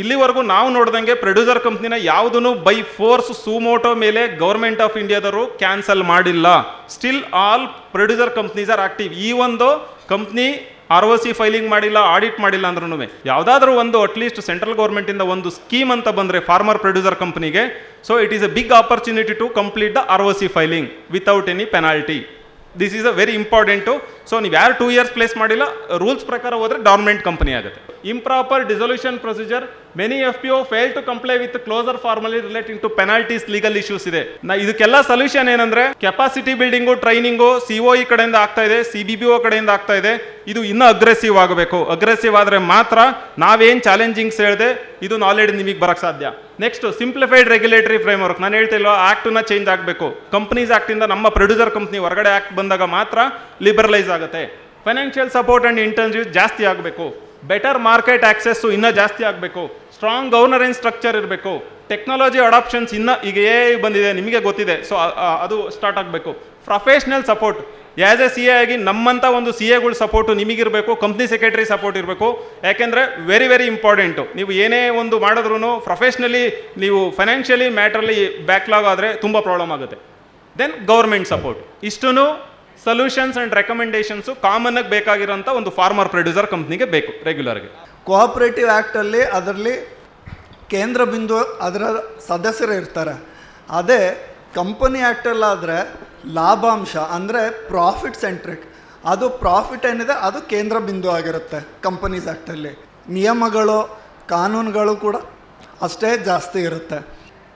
ಇಲ್ಲಿವರೆಗೂ ನಾವು ನೋಡ್ದಂಗೆ ಪ್ರೊಡ್ಯೂಸರ್ ಕಂಪ್ನಿನ ಯಾವುದನ್ನು ಬೈ ಫೋರ್ಸ್ ಸುಮೋಟೋ ಮೇಲೆ ಗೌರ್ಮೆಂಟ್ ಆಫ್ ಇಂಡಿಯಾದವರು ಕ್ಯಾನ್ಸಲ್ ಮಾಡಿಲ್ಲ. Still all producer companies are active ಈ ಒಂದು company R O C filing ಮಾಡಿಲ್ಲ ಆಡಿಟ್ ಮಾಡಿಲ್ಲ ಅಂದ್ರೂ ಯಾವುದಾದ್ರೂ ಒಂದು ಅಟ್ಲೀಸ್ಟ್ ಸೆಂಟ್ರಲ್ ಗೌರ್ಮೆಂಟಿಂದ ಒಂದು ಸ್ಕೀಮ್ ಅಂತ ಬಂದರೆ ಫಾರ್ಮರ್ ಪ್ರೊಡ್ಯೂಸರ್ ಕಂಪ್ನಿಗೆ so it is a big opportunity to complete the R O C filing without any penalty this is a very important so ನೀವು ಯಾರು ಟೂ ಇಯರ್ಸ್ ಪ್ಲೇಸ್ ಮಾಡಿಲ್ಲ ರೂಲ್ಸ್ ಪ್ರಕಾರ ಹೋದರೆ ಡಾರ್ಮೆಂಟ್ ಕಂಪ್ನಿ ಆಗುತ್ತೆ. Improper dissolution procedure many F P O fail to comply with closure formally relating to penalties legal issues ಇದೆ. ಇದಕ್ಕೆಲ್ಲ solution ಏನಂದ್ರೆ capacity building training C O E ಕಡೆಯಿಂದ ಆಗ್ತಾ ಇದೆ ಸಿ ಬಿ ಬಿ ಒ ಕಡೆಯಿಂದ ಆಗ್ತಾ ಇದೆ. ಇದು ಇನ್ನೂ ಅಗ್ರೆಸಿವ್ ಆಗಬೇಕು. ಅಗ್ರೆಸಿವ್ ಆದರೆ ಮಾತ್ರ ನಾವೇನು ಚಾಲೆಂಜಿಂಗ್ಸ್ ಹೇಳಿದೆ, ಇದು ನಾಲೆಡ್ ನಿಮಗೆ ಬರಕ್ಕೆ ಸಾಧ್ಯ. Next simplified regulatory framework ನಾನು ಹೇಳ್ತಿಲ್ವ ನ ಚೇಂಜ್ ಆಗಬೇಕು. ಕಂಪನೀಸ್ ಆಕ್ಟಿಂದ ನಮ್ಮ ಪ್ರೊಡ್ಯೂಸರ್ ಕಂಪ್ನಿ ಹೊರಗಡೆ ಆಕ್ಟ್ ಬಂದಾಗ ಮಾತ್ರ ಲಿಬರಲೈಸ್ ಆಗುತ್ತೆ. ಫೈನಾನ್ಷಿಯಲ್ ಸಪೋರ್ಟ್ ಆ್ಯಂಡ್ ಇಂಟರ್ನ್ಶಿಪ್ ಜಾಸ್ತಿ ಆಗಬೇಕು. ಬೆಟರ್ ಮಾರ್ಕೆಟ್ ಆಕ್ಸೆಸ್ಸು ಇನ್ನೂ ಜಾಸ್ತಿ ಆಗಬೇಕು. ಸ್ಟ್ರಾಂಗ್ ಗವರ್ನರೆನ್ಸ್ ಸ್ಟ್ರಕ್ಚರ್ ಇರಬೇಕು. ಟೆಕ್ನಾಲಜಿ ಅಡಾಪ್ಷನ್ಸ್ ಇನ್ನೂ ಈಗ ಏ ಬಂದಿದೆ, ನಿಮಗೆ ಗೊತ್ತಿದೆ. ಸೊ ಅದು ಸ್ಟಾರ್ಟ್ ಆಗಬೇಕು. Professional support as a C A ಆಗಿ ನಮ್ಮಂಥ ಒಂದು ಸಿ ಎಗಳ ಸಪೋರ್ಟು ನಿಮಗಿರಬೇಕು ಕಂಪ್ನಿ ಸೆಕ್ರೆಟರಿ ಸಪೋರ್ಟ್ ಇರಬೇಕು. ಯಾಕೆಂದರೆ ವೆರಿ ವೆರಿ ಇಂಪಾರ್ಟೆಂಟು ನೀವು ಏನೇ ಒಂದು ಮಾಡಿದ್ರೂ ಪ್ರೊಫೆಷ್ನಲಿ ನೀವು ಫೈನಾನ್ಷಿಯಲಿ ಮ್ಯಾಟ್ರಲ್ಲಿ ಬ್ಯಾಕ್ಲಾಗ್ ಆದರೆ ತುಂಬ ಪ್ರಾಬ್ಲಮ್ ಆಗುತ್ತೆ. ದೆನ್ ಗೌರ್ಮೆಂಟ್ ಸಪೋರ್ಟ್ ಇಷ್ಟೂ ಸೊಲ್ಯೂಷನ್ಸ್ ಆ್ಯಂಡ್ ರೆಕಮೆಂಡೇಷನ್ಸು ಆಗಿ ಬೇಕಾಗಿರೋಂಥ ಒಂದು ಫಾರ್ಮರ್ ಪ್ರೊಡ್ಯೂಸರ್ ಕಂಪ್ನಿಗೆ ಬೇಕು ರೆಗ್ಯುಲರ್ಗೆ ಕೋಆಪ್ರೇಟಿವ್ ಆ್ಯಕ್ಟಲ್ಲಿ ಅದರಲ್ಲಿ ಕೇಂದ್ರ ಬಿಂದು ಅದರ ಸದಸ್ಯರು ಇರ್ತಾರೆ. ಅದೇ ಕಂಪನಿ ಆ್ಯಕ್ಟಲ್ಲಾದರೆ ಲಾಭಾಂಶ ಅಂದರೆ ಪ್ರಾಫಿಟ್ ಸೆಂಟ್ರಿಕ್ ಅದು ಪ್ರಾಫಿಟ್ ಏನಿದೆ ಅದು ಕೇಂದ್ರ ಬಿಂದು ಆಗಿರುತ್ತೆ ಕಂಪನೀಸ್ ಆ್ಯಕ್ಟಲ್ಲಿ ನಿಯಮಗಳು, ಕಾನೂನುಗಳು ಕೂಡ ಅಷ್ಟೇ ಜಾಸ್ತಿ ಇರುತ್ತೆ.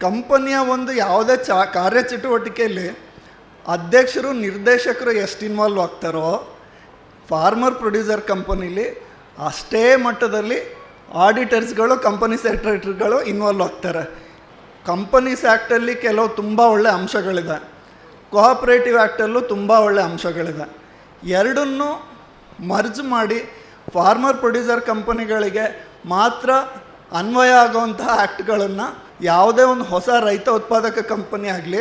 ಕಂಪನಿಯ ಒಂದು ಯಾವುದೇ ಚ ಕಾರ್ಯಚಟುವಟಿಕೆಯಲ್ಲಿ ಅಧ್ಯಕ್ಷರು, ನಿರ್ದೇಶಕರು ಎಷ್ಟು ಇನ್ವಾಲ್ವ್ ಆಗ್ತಾರೋ ಫಾರ್ಮರ್ ಪ್ರೊಡ್ಯೂಸರ್ ಕಂಪನಿಲಿ ಅಷ್ಟೇ ಮಟ್ಟದಲ್ಲಿ ಆಡಿಟರ್ಸ್ಗಳು ಕಂಪನಿ ಸೆಕ್ರೆಟರಿಗಳು ಇನ್ವಾಲ್ವ್ ಆಗ್ತಾರೆ. ಕಂಪನೀಸ್ ಆ್ಯಕ್ಟಲ್ಲಿ ಕೆಲವು ತುಂಬ ಒಳ್ಳೆ ಅಂಶಗಳಿದೆ. ಕೋಆಪ್ರೇಟಿವ್ ಆ್ಯಕ್ಟಲ್ಲೂ ತುಂಬ ಒಳ್ಳೆ ಅಂಶಗಳಿದೆ. ಎರಡನ್ನೂ ಮರ್ಜ್ ಮಾಡಿ ಫಾರ್ಮರ್ ಪ್ರೊಡ್ಯೂಸರ್ ಕಂಪನಿಗಳಿಗೆ ಮಾತ್ರ ಅನ್ವಯ ಆಗುವಂತಹ ಆ್ಯಕ್ಟ್ಗಳನ್ನು ಯಾವುದೇ ಒಂದು ಹೊಸ ರೈತ ಉತ್ಪಾದಕ ಕಂಪನಿ ಆಗಲಿ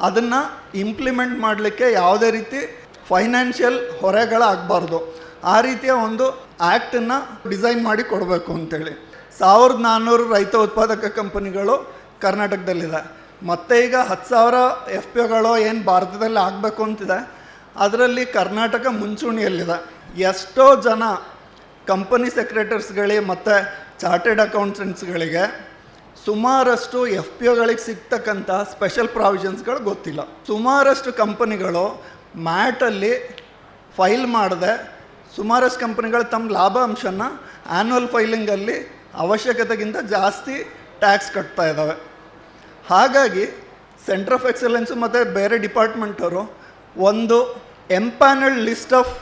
ಅದನ್ನು ಇಂಪ್ಲಿಮೆಂಟ್ ಮಾಡಲಿಕ್ಕೆ ಯಾವುದೇ ರೀತಿ ಫೈನಾನ್ಷಿಯಲ್ ಹೊರೆಗಳಾಗಬಾರ್ದು. ಆ ರೀತಿಯ ಒಂದು ಆ್ಯಕ್ಟನ್ನು ಡಿಸೈನ್ ಮಾಡಿ ಕೊಡಬೇಕು ಅಂತೇಳಿ. ಸಾವಿರದ ನಾನ್ನೂರು ರೈತ ಉತ್ಪಾದಕ ಕಂಪನಿಗಳು ಕರ್ನಾಟಕದಲ್ಲಿದೆ. ಮತ್ತು ಈಗ ಹತ್ತು ಸಾವಿರ ಎಫ್ ಪಿ ಒಗಳು ಏನು ಭಾರತದಲ್ಲಿ ಆಗಬೇಕು ಅಂತಿದೆ. ಅದರಲ್ಲಿ ಕರ್ನಾಟಕ ಮುಂಚೂಣಿಯಲ್ಲಿದೆ. ಎಷ್ಟೋ ಜನ ಕಂಪನಿ ಸೆಕ್ರೆಟರ್ಸ್ಗಳಿಗೆ ಮತ್ತು ಚಾರ್ಟೆಡ್ ಅಕೌಂಟೆಂಟ್ಸ್ಗಳಿಗೆ ಸುಮಾರಷ್ಟು ಎಫ್ ಪಿ ಒಗಳಿಗೆ ಸಿಗ್ತಕ್ಕಂಥ ಸ್ಪೆಷಲ್ ಪ್ರಾವಿಷನ್ಸ್ಗಳು ಗೊತ್ತಿಲ್ಲ. ಸುಮಾರಷ್ಟು ಕಂಪನಿಗಳು ಮ್ಯಾಟಲ್ಲಿ ಫೈಲ್ ಮಾಡದೆ. ಸುಮಾರಷ್ಟು ಕಂಪನಿಗಳು ತಮ್ಮ ಲಾಭಾಂಶನ ಆ್ಯನ್ಯುವಲ್ ಫೈಲಿಂಗಲ್ಲಿ ಅವಶ್ಯಕತೆಗಿಂತ ಜಾಸ್ತಿ ಟ್ಯಾಕ್ಸ್ ಕಟ್ತಾ ಇದ್ದಾವೆ ಹಾಗಾಗಿ ಸೆಂಟರ್ ಆಫ್ ಎಕ್ಸಲೆನ್ಸು ಮತ್ತು ಬೇರೆ ಡಿಪಾರ್ಟ್ಮೆಂಟವರು ಒಂದು empanelled list of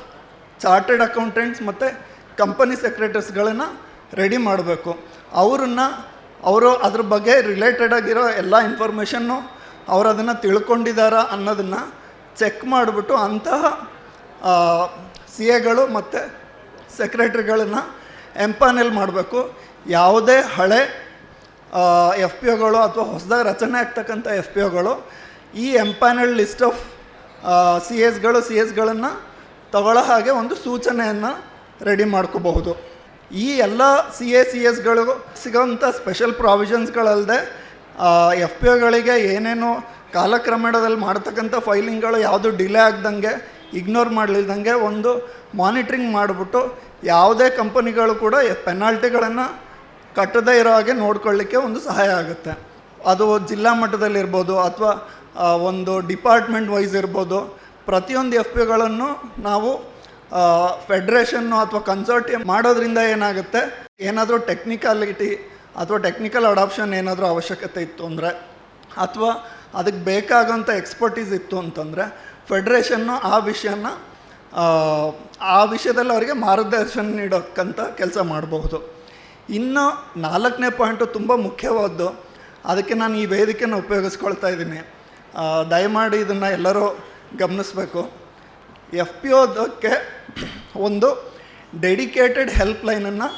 chartered accountants ಮತ್ತು ಕಂಪನಿ ಸೆಕ್ರೆಟರ್ಸ್ಗಳನ್ನು ರೆಡಿ ಮಾಡಬೇಕು. ಅವ್ರನ್ನ ಅವರು ಅದ್ರ ಬಗ್ಗೆ ರಿಲೇಟೆಡ್ ಆಗಿರೋ ಎಲ್ಲ ಇನ್ಫಾರ್ಮೇಷನ್ನು ಅವರು ಅದನ್ನು ತಿಳ್ಕೊಂಡಿದ್ದಾರಾ ಅನ್ನೋದನ್ನು ಚೆಕ್ ಮಾಡಿಬಿಟ್ಟು ಅಂತಹ ಸಿ ಎಗಳು ಮತ್ತು ಸೆಕ್ರೆಟ್ರಿಗಳನ್ನು ಎಂಪಾನೆಲ್ ಮಾಡಬೇಕು. ಯಾವುದೇ ಹಳೆ ಎಫ್ ಪಿ ಒಗಳು ಅಥವಾ ಹೊಸದಾಗಿ ರಚನೆ ಆಗ್ತಕ್ಕಂಥ ಎಫ್ ಪಿ ಒಗಳು ಈ ಎಂಪಾನೆಲ್ ಲಿಸ್ಟ್ ಆಫ್ ಸಿ ಎಸ್ಗಳು ಸಿ ಎಸ್ಗಳನ್ನು ತಗೊಳ್ಳೋ ಹಾಗೆ ಒಂದು ಸೂಚನೆಯನ್ನು ರೆಡಿ ಮಾಡ್ಕೋಬಹುದು. ಈ ಎಲ್ಲ ಸಿ ಎ ಸಿ ಎಸ್ಗಳು ಸಿಗೋಂಥ ಸ್ಪೆಷಲ್ ಪ್ರಾವಿಷನ್ಸ್ಗಳಲ್ಲದೆ ಎಫ್ ಪಿ ಒಗಳಿಗೆ ಏನೇನು ಕಾಲಕ್ರಮೇಣದಲ್ಲಿ ಮಾಡ್ತಕ್ಕಂಥ ಫೈಲಿಂಗ್ಗಳು ಯಾವುದು ಡಿಲೇ ಆಗ್ದಂಗೆ ಇಗ್ನೋರ್ ಮಾಡಲಿಲ್ದಂಗೆ ಒಂದು ಮಾನಿಟ್ರಿಂಗ್ ಮಾಡಿಬಿಟ್ಟು ಯಾವುದೇ ಕಂಪನಿಗಳು ಕೂಡ ಪೆನಾಲ್ಟಿಗಳನ್ನು ಕಟ್ಟದೇ ಇರೋ ಹಾಗೆ ನೋಡ್ಕೊಳ್ಳಿಕ್ಕೆ ಒಂದು ಸಹಾಯ ಆಗುತ್ತೆ. ಅದು ಜಿಲ್ಲಾ ಮಟ್ಟದಲ್ಲಿರ್ಬೋದು ಅಥವಾ ಒಂದು ಡಿಪಾರ್ಟ್ಮೆಂಟ್ ವೈಸ್ ಇರ್ಬೋದು, ಪ್ರತಿಯೊಂದು ಎಫ್ ಪಿಗಳನ್ನು ನಾವು ಫೆಡ್ರೇಷನ್ನು ಅಥವಾ ಕನ್ಸರ್ಟಿಯಂ ಮಾಡೋದ್ರಿಂದ ಏನಾಗುತ್ತೆ? ಏನಾದರೂ ಟೆಕ್ನಿಕಾಲಿಟಿ ಅಥವಾ ಟೆಕ್ನಿಕಲ್ ಅಡಾಪ್ಷನ್ ಏನಾದರೂ ಅವಶ್ಯಕತೆ ಇತ್ತು ಅಂದರೆ, ಅಥವಾ ಅದಕ್ಕೆ ಬೇಕಾಗೋಂಥ ಎಕ್ಸ್ಪರ್ಟೀಸ್ ಇತ್ತು ಅಂತಂದರೆ ಫೆಡ್ರೇಷನ್ನು ಆ ವಿಷಯನ, ಆ ವಿಷಯದಲ್ಲಿ ಅವರಿಗೆ ಮಾರ್ಗದರ್ಶನ ನೀಡೋಕ್ಕಂಥ ಕೆಲಸ ಮಾಡಬಹುದು. ಇನ್ನು ನಾಲ್ಕನೇ ಪಾಯಿಂಟು ತುಂಬ ಮುಖ್ಯವಾದ್ದು, ಅದಕ್ಕೆ ನಾನು ಈ ವೇದಿಕೆನ ಉಪಯೋಗಿಸ್ಕೊಳ್ತಾ ಇದ್ದೀನಿ. ದಯಮಾಡಿ ಇದನ್ನು ಎಲ್ಲರೂ ಗಮನಿಸಬೇಕು. ಎಫ್ ಪಿ ಓದಕ್ಕೆ ಒಂದು ಡೆಡಿಕೇಟೆಡ್ ಹೆಲ್ಪ್ ಲೈನನ್ನು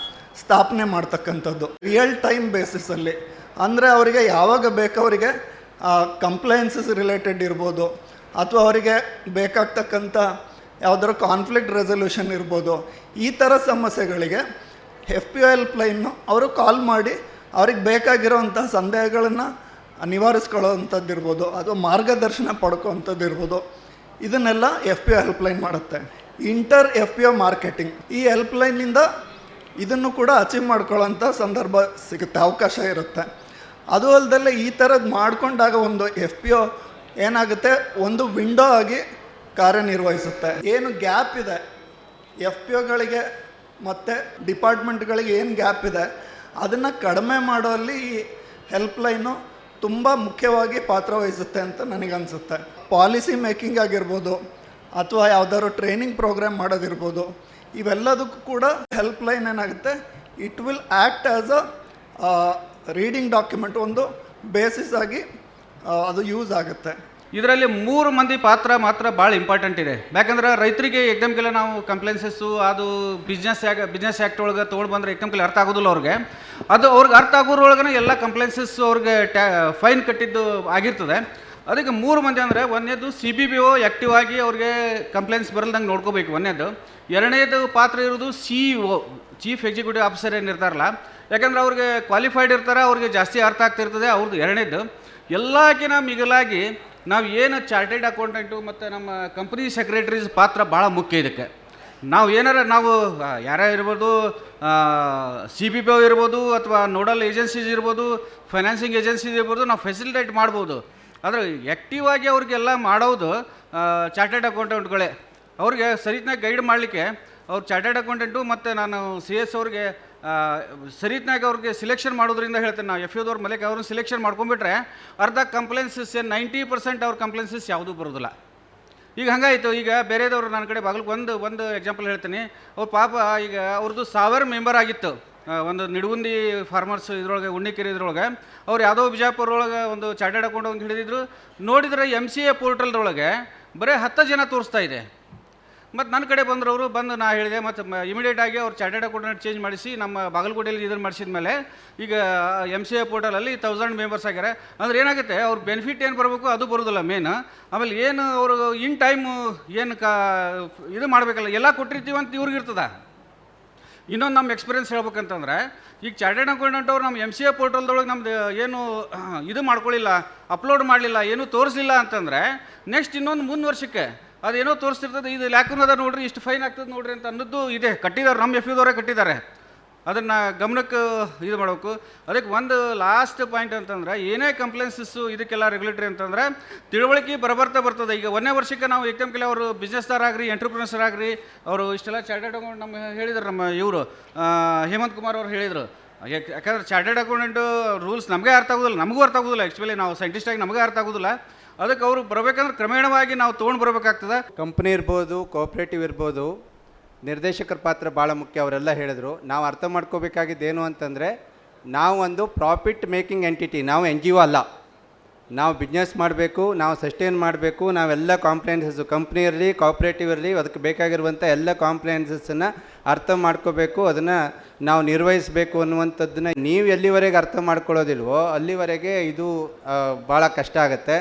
ಸ್ಥಾಪನೆ ಮಾಡ್ತಕ್ಕಂಥದ್ದು. ರಿಯಲ್ ಟೈಮ್ ಬೇಸಿಸಲ್ಲಿ. ಅಂದರೆ ಅವರಿಗೆ ಯಾವಾಗ ಬೇಕವರಿಗೆ ಕಂಪ್ಲೈನ್ಸಸ್ ರಿಲೇಟೆಡ್ ಇರ್ಬೋದು, ಅಥವಾ ಅವರಿಗೆ ಬೇಕಾಗ್ತಕ್ಕಂಥ ಯಾವುದಾದ್ರು ಕಾನ್ಫ್ಲಿಕ್ಟ್ ರೆಸೊಲ್ಯೂಷನ್ ಇರ್ಬೋದು, ಈ ಥರ ಸಮಸ್ಯೆಗಳಿಗೆ ಎಫ್ ಪಿ ಒ ಹೆಲ್ಪ್ ಲೈನ್ನು ಅವರು ಕಾಲ್ ಮಾಡಿ ಅವ್ರಿಗೆ ಬೇಕಾಗಿರೋವಂಥ ಸಂದೇಹಗಳನ್ನು ನಿವಾರಿಸ್ಕೊಳ್ಳೋವಂಥದ್ದು ಇರ್ಬೋದು ಅಥವಾ ಮಾರ್ಗದರ್ಶನ ಪಡ್ಕೋವಂಥದ್ದು ಇರ್ಬೋದು ಇದನ್ನೆಲ್ಲ ಎಫ್ ಪಿ ಒ ಹೆಲ್ಪ್ಲೈನ್ ಮಾಡುತ್ತೆ. Inter F P O marketing ಈ ಹೆಲ್ಪ್ಲೈನಿಂದ ಇದನ್ನು ಕೂಡ ಅಚೀವ್ ಮಾಡ್ಕೊಳ್ಳೋಂಥ ಸಂದರ್ಭ ಸಿಗುತ್ತೆ, ಅವಕಾಶ ಇರುತ್ತೆ. ಅದು ಅಲ್ಲದೆ ಈ ಥರದ್ದು ಮಾಡಿಕೊಂಡಾಗ ಒಂದು ಎಫ್ ಪಿ ಒ ಏನಾಗುತ್ತೆ? ಒಂದು ವಿಂಡೋ ಆಗಿ ಕಾರ್ಯನಿರ್ವಹಿಸುತ್ತೆ. ಏನು ಗ್ಯಾಪ್ ಇದೆ? ಎಫ್ ಪಿ ಒಗಳಿಗೆ ಮತ್ತು ಡಿಪಾರ್ಟ್ಮೆಂಟ್ಗಳಿಗೆ ಏನು ಗ್ಯಾಪ್ ಇದೆ? ಅದನ್ನು ಕಡಿಮೆ ಮಾಡೋಲ್ಲಿ ಈ ಹೆಲ್ಪ್ ಲೈನು ತುಂಬ ಮುಖ್ಯವಾಗಿ ಪಾತ್ರ ವಹಿಸುತ್ತೆ ಅಂತ ನನಗನ್ಸುತ್ತೆ. ಪಾಲಿಸಿ ಮೇಕಿಂಗ್ ಆಗಿರ್ಬೋದು, ಅಥವಾ ಯಾವುದಾದ್ರು ಟ್ರೈನಿಂಗ್ ಪ್ರೋಗ್ರಾಮ್ ಮಾಡೋದಿರ್ಬೋದು, ಇವೆಲ್ಲದಕ್ಕೂ ಕೂಡ ಹೆಲ್ಪ್ ಲೈನ್ ಏನಾಗುತ್ತೆ it will act as a reading document ಒಂದು ಬೇಸಿಸ್ ಆಗಿ ಅದು ಯೂಸ್ ಆಗುತ್ತೆ. ಇದರಲ್ಲಿ ಮೂರು ಮಂದಿ ಪಾತ್ರ ಮಾತ್ರ ಭಾಳ ಇಂಪಾರ್ಟೆಂಟ್ ಇದೆ. ಯಾಕಂದ್ರೆ ರೈತರಿಗೆ ಎಕ್ಸಾಮ್ಗೆಲ್ಲ ನಾವು ಕಂಪ್ಲೇನ್ಸಸ್ಸು ಅದು ಬಿಸ್ನೆಸ್ ಆಗ ಬಿಸ್ನೆಸ್ ಆ್ಯಕ್ಟ್ ಒಳಗೆ ತೊಗೊಂಡು ಬಂದರೆ ಎಕ್ದಮ್ಗೆಲ್ಲ ಅರ್ಥ ಆಗೋದಿಲ್ಲ ಅವ್ರಿಗೆ. ಅದು ಅವ್ರಿಗೆ ಅರ್ಥ ಆಗೋದ್ರೊಳಗನೆ ಎಲ್ಲ ಕಂಪ್ಲೇನ್ಸಸ್ ಅವ್ರಿಗೆ ಟ್ಯಾ ಫೈನ್ ಕಟ್ಟಿದ್ದು ಆಗಿರ್ತದೆ. ಅದಕ್ಕೆ ಮೂರು ಮಂದಿ ಅಂದರೆ ಒಂದನೇದು C B B O active ಆಗಿ ಅವ್ರಿಗೆ ಕಂಪ್ಲೇಂಟ್ಸ್ ಬರಲ್ದಂಗೆ ನೋಡ್ಕೋಬೇಕು ಒಂದನೇದು. ಎರಡನೇದು ಪಾತ್ರ ಇರೋದು C O chief executive officer ಏನು ಇರ್ತಾರಲ್ಲ, ಯಾಕಂದ್ರೆ ಅವ್ರಿಗೆ ಕ್ವಾಲಿಫೈಡ್ ಇರ್ತಾರೆ, ಅವ್ರಿಗೆ ಜಾಸ್ತಿ ಅರ್ಥ ಆಗ್ತಿರ್ತದೆ ಅವ್ರದ್ದು ಎರಡನೇದು. ಎಲ್ಲಕ್ಕಿಂತ ಮಿಗಿಲಾಗಿ ನಾವು ಏನು ಚಾರ್ಟೆಡ್ ಅಕೌಂಟೆಂಟು ಮತ್ತು ನಮ್ಮ ಕಂಪ್ನಿ ಸೆಕ್ರೆಟರೀಸ್ ಪಾತ್ರ ಭಾಳ ಮುಖ್ಯ ಇದಕ್ಕೆ. ನಾವು ಏನಾರ ನಾವು ಯಾರ್ಯಾರು ಯಾರೇ ಇರ್ಬೋದು ಸಿ ಬಿ ಪಿ ಇರ್ಬೋದು ಅಥವಾ ನೋಡಲ್ ಏಜೆನ್ಸೀಸ್ ಇರ್ಬೋದು, ಫೈನಾನ್ಸಿಂಗ್ ಏಜೆನ್ಸೀಸ್ ಇರ್ಬೋದು, ನಾವು ಫೆಸಿಲಿಟೇಟ್ ಮಾಡ್ಬೋದು. ಆದರೆ ಆ್ಯಕ್ಟಿವ್ ಆಗಿ ಅವ್ರಿಗೆಲ್ಲ ಮಾಡೋದು ಚಾರ್ಟೆಡ್ ಅಕೌಂಟೆಂಟ್ಗಳೇ. ಅವ್ರಿಗೆ ಸರಿತ್ನಾಗ ಗೈಡ್ ಮಾಡಲಿಕ್ಕೆ ಅವ್ರು ಚಾರ್ಟೆಡ್ ಅಕೌಂಟೆಂಟು ಮತ್ತು ನಾನು ಸಿ ಎಸ್ ಅವ್ರಿಗೆ ಸರಿತ್ನಾಗ ಅವ್ರಿಗೆ ಸಿಲೆಕ್ಷನ್ ಮಾಡೋದ್ರಿಂದ ಹೇಳ್ತೇನೆ ನಾವು ಎಫ್ ಯುದವ್ರ ಮಲಿಕ್ ಅವ್ರನ್ನ ಸಿಲೆಕ್ಷನ್ ಮಾಡ್ಕೊಂಡ್ಬಿಟ್ರೆ ಅರ್ಧ ಕಂಪ್ಲೇನ್ಸಸ್ ನೈಂಟಿ ಪರ್ಸೆಂಟ್ ಅವ್ರ ಕಂಪ್ಲೇನ್ಸಸ್ ಯಾವುದೂ ಬರೋದಿಲ್ಲ. ಈಗ ಹಂಗಾಯಿತು, ಈಗ ಬೇರೆದವ್ರು ನನ್ನ ಕಡೆ ಬಾಗಿಲು ಒಂದು ಒಂದು ಎಕ್ಸಾಂಪಲ್ ಹೇಳ್ತೀನಿ. ಅವ್ರು ಪಾಪ, ಈಗ ಅವ್ರದ್ದು ಸಾವಿರ ಮೆಂಬರ್ ಆಗಿತ್ತು. ಒಂದು ನಿಡುಗುಂದಿ ಫಾರ್ಮರ್ಸ್ ಇದ್ರೊಳಗೆ, ಉಣ್ಣಿಕೆರೆ ಇದ್ರೊಳಗೆ. ಅವ್ರು ಯಾವುದೋ ಬಿಜಾಪುರ ಒಳಗೆ ಒಂದು ಚಾರ್ಟೆಡ್ ಅಕೌಂಟ್ ಒಂದು ಹಿಡಿದಿದ್ರು. ನೋಡಿದ್ರೆ ಎಂ ಸಿ ಎ ಪೋರ್ಟಲ್ದೊಳಗೆ ಬರೀ ಹತ್ತು ಜನ ತೋರಿಸ್ತಾ ಇದೆ. ಮತ್ತು ನನ್ನ ಕಡೆ ಬಂದರು ಅವರು ಬಂದು ನಾ ಹೇಳಿದೆ, ಮತ್ತು ಇಮಿಡಿಯೇಟ್ ಆಗಿ ಅವ್ರು ಚಾರ್ಟೆಡ್ ಅಕೌಂಟೆಂಟ್ ಚೇಂಜ್ ಮಾಡಿಸಿ, ನಮ್ಮ ಬಾಗಲಕೋಟೆಯಲ್ಲಿ ಇದನ್ನು ಮಾಡಿಸಿದ ಮೇಲೆ, ಈಗ ಎಂ ಸಿ ಎ ಪೋರ್ಟಲಲ್ಲಿ ತೌಸಂಡ್ ಮೆಂಬರ್ಸ್ ಆಗ್ಯಾರೆ ಅಂದ್ರೆ ಏನಾಗುತ್ತೆ, ಅವ್ರ ಬೆನಿಫಿಟ್ ಏನು ಬರಬೇಕು ಅದು ಬರೋದಿಲ್ಲ ಮೇನ್ ಆಮೇಲೆ ಏನು ಅವರು ಇನ್ ಟೈಮು ಏನು ಕಾ, ಇದು ಮಾಡಬೇಕಲ್ಲ, ಎಲ್ಲ ಕೊಟ್ಟಿರ್ತೀವಿ ಅಂತ ಇವ್ರಿಗೆ ಇರ್ತದ. ಇನ್ನೊಂದು ನಮ್ಮ ಎಕ್ಸ್ಪೀರಿಯನ್ಸ್ ಹೇಳ್ಬೇಕಂತಂದ್ರೆ, ಈಗ ಚಾರ್ಟೆಡ್ ಅಕೌಂಟೆಂಟ್ ಅವ್ರು ನಮ್ಮ ಎಂ ಸಿ ಎ ಪೋರ್ಟಲ್ದೊಳಗೆ ನಮ್ದು ಏನು, ಇದು ಮಾಡ್ಕೊಳ್ಳಿಲ್ಲ ಅಪ್ಲೋಡ್ ಮಾಡಲಿಲ್ಲ, ಏನೂ ತೋರಿಸಲಿಲ್ಲ ಅಂತಂದರೆ ನೆಕ್ಸ್ಟ್ ಇನ್ನೊಂದು ಮುಂದೆ ವರ್ಷಕ್ಕೆ ಅದೇನೋ ತೋರಿಸ್ತಿರ್ತದೆ, ಇದು ಅದ ನೋಡ್ರಿ, ಇಷ್ಟು ಫೈನ್ ಆಗ್ತದೆ ನೋಡ್ರಿ ಅಂತ ಅನ್ನೋದು ಇದೆ. ಕಟ್ಟಿದ್ದಾರೆ ನಮ್ಮ ಎಫ್ ಯುದವರೇ ಕಟ್ಟಿದ್ದಾರೆ. ಅದನ್ನು ಗಮನಕ್ಕೆ ಇದು ಮಾಡಬೇಕು. ಅದಕ್ಕೆ ಒಂದು ಲಾಸ್ಟ್ ಪಾಯಿಂಟ್ ಅಂತಂದ್ರೆ, ಏನೇ ಕಂಪ್ಲೇನ್ಸಸ್ಸು ಇದಕ್ಕೆಲ್ಲ ರೆಗ್ಯುಲೇಟರಿ ಅಂತಂದ್ರೆ, ತಿಳುವಳಿಕೆ ಬರಬರ್ತಾ ಬರ್ತದೆ. ಈಗ ಒಂದನೇ ವರ್ಷಕ್ಕೆ ನಾವು ಎಕ್ಸಾಮ್ ಕೆಲ ಅವರು ಬಿಸ್ನೆಸ್ದಾರ್ ಆಗ್ರಿ ಎಂಟರ್ಪ್ರಿನರ್ಸರ್ ಆಗ್ರಿ, ಅವರು ಇಷ್ಟೆಲ್ಲ ಚಾರ್ಟೆಡ್ ಅಕೌಂಟ್ ನಮ್ಮ ಹೇಳಿದ್ರು ನಮ್ಮ ಇವರು ಹೇಮಂತ್ ಕುಮಾರ್ ಅವರು ಹೇಳಿದರು. ಯಾಕೆ- ಯಾಕಂದ್ರೆ ಚಾರ್ಟೆಡ್ ಅಕೌಂಟೆಂಟು ರೂಲ್ಸ್ ನಮಗೆ ಅರ್ಥ ಆಗೋದಿಲ್ಲ, ನಮಗೂ ಅರ್ಥ ಆಗೋದಿಲ್ಲ ಆ್ಯಕ್ಚುಲಿ ನಾವು ಸೈಂಟಿಸ್ಟಾಗಿ ನಮಗೆ ಅರ್ಥ ಆಗೋದಿಲ್ಲ. ಅದಕ್ಕೆ ಅವರು ಬರಬೇಕಂದ್ರೆ ಕ್ರಮೇಣವಾಗಿ ನಾವು ತೊಗೊಂಡು ಬರಬೇಕಾಗ್ತದೆ. ಕಂಪ್ನಿ ಇರ್ಬೋದು ಕೋಆಪ್ರೇಟಿವ್ ಇರ್ಬೋದು, ನಿರ್ದೇಶಕರ ಪಾತ್ರ ಭಾಳ ಮುಖ್ಯ ಅವರೆಲ್ಲ ಹೇಳಿದರು. ನಾವು ಅರ್ಥ ಮಾಡ್ಕೋಬೇಕಾಗಿದ್ದೇನು ಅಂತಂದರೆ, ನಾವು ಒಂದು ಪ್ರಾಫಿಟ್ ಮೇಕಿಂಗ್ ಎಂಟಿಟಿ ನಾವು ಎನ್ ಜಿ ಒ ಅಲ್ಲ. ನಾವು ಬಿಸ್ನೆಸ್ ಮಾಡಬೇಕು, ನಾವು ಸಸ್ಟೈನ್ ಮಾಡಬೇಕು, ನಾವೆಲ್ಲ ಕಾಂಪ್ಲೈನ್ಸಸ್ಸು ಕಂಪ್ನಿ ಇರಲಿ ಕೋಆಪ್ರೇಟಿವ್ ಇರಲಿ, ಅದಕ್ಕೆ ಬೇಕಾಗಿರುವಂಥ ಎಲ್ಲ ಕಾಂಪ್ಲೈನ್ಸಸ್ಸನ್ನು ಅರ್ಥ ಮಾಡ್ಕೋಬೇಕು, ಅದನ್ನು ನಾವು ನಿರ್ವಹಿಸಬೇಕು ಅನ್ನುವಂಥದ್ದನ್ನ ನೀವು ಎಲ್ಲಿವರೆಗೆ ಅರ್ಥ ಮಾಡ್ಕೊಳ್ಳೋದಿಲ್ವೋ, ಅಲ್ಲಿವರೆಗೆ ಇದು ಭಾಳ ಕಷ್ಟ ಆಗುತ್ತೆ.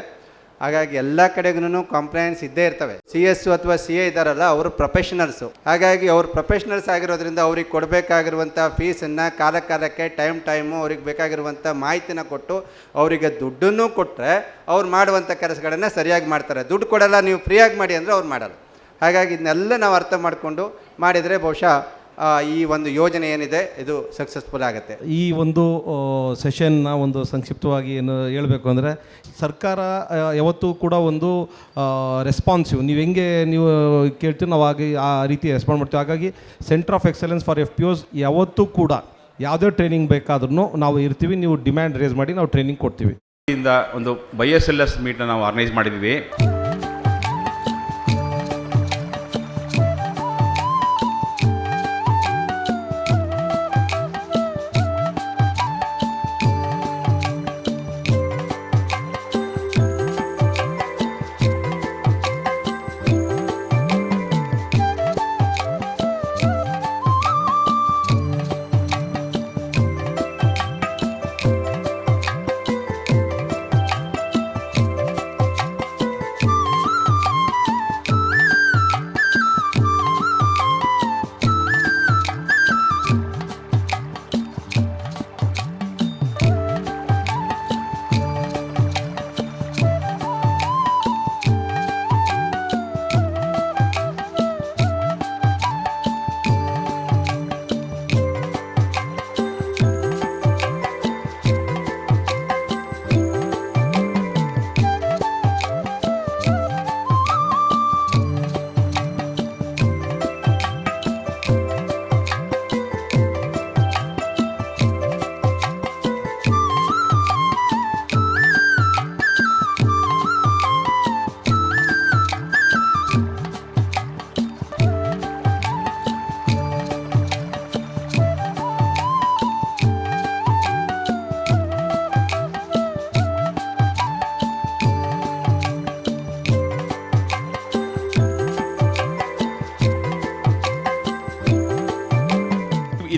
ಹಾಗಾಗಿ ಎಲ್ಲ ಕಡೆಗೂ ಕಂಪ್ಲೇಂಟ್ಸ್ ಇದ್ದೇ ಇರ್ತವೆ. ಸಿ ಎಸ್ ಅಥವಾ ಸಿ ಎ ಇದ್ದಾರಲ್ಲ ಅವರು ಪ್ರೊಫೆಷನಲ್ಸು ಹಾಗಾಗಿ ಅವ್ರು ಪ್ರೊಫೆಷನಲ್ಸ್ ಆಗಿರೋದ್ರಿಂದ ಅವ್ರಿಗೆ ಕೊಡಬೇಕಾಗಿರುವಂಥ ಫೀಸನ್ನು ಕಾಲ ಕಾಲಕ್ಕೆ ಟೈಮ್ ಟೈಮು ಅವ್ರಿಗೆ ಬೇಕಾಗಿರುವಂಥ ಮಾಹಿತಿನ ಕೊಟ್ಟು ಅವರಿಗೆ ದುಡ್ಡನ್ನು ಕೊಟ್ಟರೆ ಅವ್ರು ಮಾಡುವಂಥ ಕೆಲಸಗಳನ್ನು ಸರಿಯಾಗಿ ಮಾಡ್ತಾರೆ. ದುಡ್ಡು ಕೊಡಲ್ಲ, ನೀವು ಫ್ರೀಯಾಗಿ ಮಾಡಿ ಅಂದರೆ ಅವ್ರು ಮಾಡಲ್ಲ. ಹಾಗಾಗಿ ಇದನ್ನೆಲ್ಲ ನಾವು ಅರ್ಥ ಮಾಡಿಕೊಂಡು ಮಾಡಿದರೆ ಬಹುಶಃ ಈ ಒಂದು ಯೋಜನೆ ಏನಿದೆ ಇದು ಸಕ್ಸಸ್ಫುಲ್ ಆಗುತ್ತೆ. ಈ ಒಂದು ಸೆಷನ್ನ ಒಂದು ಸಂಕ್ಷಿಪ್ತವಾಗಿ ಏನು ಹೇಳಬೇಕು ಅಂದರೆ ಸರ್ಕಾರ ಯಾವತ್ತೂ ಕೂಡ ಒಂದು ರೆಸ್ಪಾನ್ಸಿವ್ ನೀವು ಹೆಂಗೆ ನೀವು ಕೇಳ್ತೀವಿ ನಾವು ಹಾಗೆ ಆ ರೀತಿ ರೆಸ್ಪಾಂಡ್ ಮಾಡ್ತೀವಿ. ಹಾಗಾಗಿ centre of excellence for F P Os ಯಾವತ್ತೂ ಕೂಡ ಯಾವುದೇ ಟ್ರೈನಿಂಗ್ ಬೇಕಾದ್ರೂ ನಾವು ಇರ್ತೀವಿ ನೀವು ಡಿಮ್ಯಾಂಡ್ ರೇಸ್ ಮಾಡಿ ನಾವು ಟ್ರೈನಿಂಗ್ ಕೊಡ್ತೀವಿ. ಇಂದ ಒಂದು ಬೈ ಎಸ್ ಎಲ್ ಎಸ್ ಮೀಟ್ನ ನಾವು ಆರ್ಗನೈಸ್ ಮಾಡಿದ್ದೀವಿ.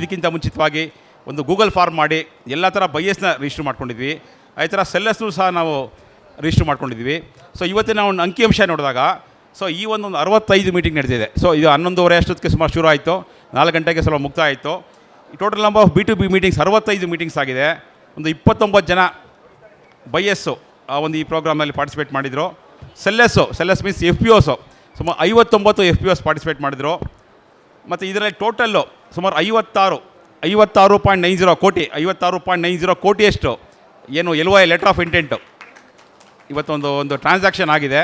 ಇದಕ್ಕಿಂತ ಮುಂಚಿತವಾಗಿ ಒಂದು ಗೂಗಲ್ ಫಾರ್ಮ್ ಮಾಡಿ ಎಲ್ಲ ಥರ ಬೈಯಸ್ನ ರಿಜಿಸ್ಟರ್ ಮಾಡ್ಕೊಂಡಿದ್ವಿ. ಅದೇ ಥರ ಸೆಲ್ಲರ್ಸ್ನು ಸಹ ನಾವು ರಿಜಿಸ್ಟರ್ ಮಾಡ್ಕೊಂಡಿದ್ವಿ. ಸೊ ಇವತ್ತಿನ ನಾವು ಒಂದು ಅಂಕಿಅಂಶ ನೋಡಿದಾಗ ಸೊ ಈ ಒಂದು ಅರವತ್ತೈದು ಮೀಟಿಂಗ್ ನಡೆದಿದೆ ಸೊ ಇದು ಹನ್ನೊಂದುವರೆ ಅಷ್ಟೊತ್ತಿಗೆ ಸುಮಾರು ಶುರು ಆಯಿತು. ನಾಲ್ಕು ಗಂಟೆಗೆ ಸ್ವಲ್ಪ ಮುಕ್ತ ಆಯಿತು. Total number of B to B meetings ಅರವತ್ತೈದು ಮೀಟಿಂಗ್ಸ್ ಆಗಿದೆ. ಒಂದು ಇಪ್ಪತ್ತೊಂಬತ್ತು ಜನ ಬೈಯಸ್ಸು ಆ ಒಂದು ಈ ಪ್ರೋಗ್ರಾಮಲ್ಲಿ ಪಾರ್ಟಿಸಿಪೇಟ್ ಮಾಡಿದರು. Sellers sellers means F P Os ಸುಮಾರು ಐವತ್ತೊಂಬತ್ತು ಎಫ್ ಪಿ ಒಸ್ ಪಾರ್ಟಿಸಿಪೇಟ್ ಮಾಡಿದರು. ಮತ್ತು ಇದರಲ್ಲಿ ಟೋಟಲ್ಲು ಸುಮಾರು ಐವತ್ತಾರು ಐವತ್ತಾರು ಪಾಯಿಂಟ್ ನೈನ್ ಜೀರೋ ಕೋಟಿ, ಐವತ್ತಾರು ಪಾಯಿಂಟ್ ನೈನ್ ಜೀರೋ ಕೋಟಿಯಷ್ಟು ಏನು L Y letter of intent ಇವತ್ತೊಂದು, ಒಂದು ಟ್ರಾನ್ಸಾಕ್ಷನ್ ಆಗಿದೆ.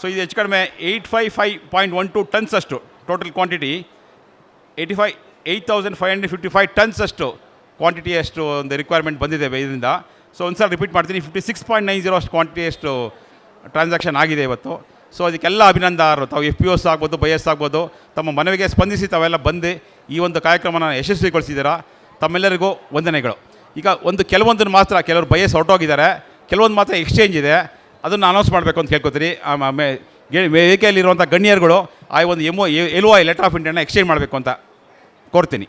ಸೊ ಇದು ಹೆಚ್ಚು ಕಡಿಮೆ eight five five point one two tons ಅಷ್ಟು total quantity eighty five eight thousand five hundred fifty five tons ಅಷ್ಟು ಕ್ವಾಂಟಿಟಿ ಅಷ್ಟು ಒಂದು ರಿಕ್ವೈರ್ಮೆಂಟ್ ಬಂದಿದೆ ಇದರಿಂದ. ಸೊ ಒಂದು ಸಲ ರಿಪೀಟ್ ಮಾಡ್ತೀನಿ fifty six point nine zero ಅಷ್ಟು ಕ್ವಾಂಟಿಟಿ ಅಷ್ಟು ಟ್ರಾನ್ಸಾಕ್ಷನ್ ಆಗಿದೆ ಇವತ್ತು. ಸೊ ಅದಕ್ಕೆಲ್ಲ ಅಭಿನಂದನರು ತಾವು ಎಫ್ ಪಿ ಒಸ್ ಆಗ್ಬೋದು ಬೈಎಸ್ ಆಗ್ಬೋದು, ತಮ್ಮ ಮನವಿಗೆ ಸ್ಪಂದಿಸಿ ತಾವೆಲ್ಲ ಬಂದು ಈ ಒಂದು ಕಾರ್ಯಕ್ರಮನ ಯಶಸ್ವಿಗೊಳಿಸಿದ್ದೀರಾ ತಮ್ಮೆಲ್ಲರಿಗೂ ವಂದನೆಗಳು. ಈಗ ಒಂದು ಕೆಲವೊಂದನ್ನು ಮಾತ್ರ, ಕೆಲವರು ಬಯಸ್ ಹೊರಟೋಗಿದ್ದಾರೆ. ಕೆಲವೊಂದು ಮಾತ್ರ ಎಕ್ಸ್ಚೇಂಜ್ ಇದೆ. ಅದನ್ನು ಅನೌನ್ಸ್ ಮಾಡಬೇಕು ಅಂತ ಕೇಳ್ಕೊತೀರಿ ವೇದಿಕೆಯಲ್ಲಿರುವಂಥ ಗಣ್ಯರುಗಳು ಆ ಒಂದು ಎಂ ಐ ಲೆಟರ್ ಆಫ್ ಇಂಡಿಯಾನ ಎಕ್ಸ್ಚೇಂಜ್ ಮಾಡಬೇಕು ಅಂತ ಕೋರ್ತೀನಿ.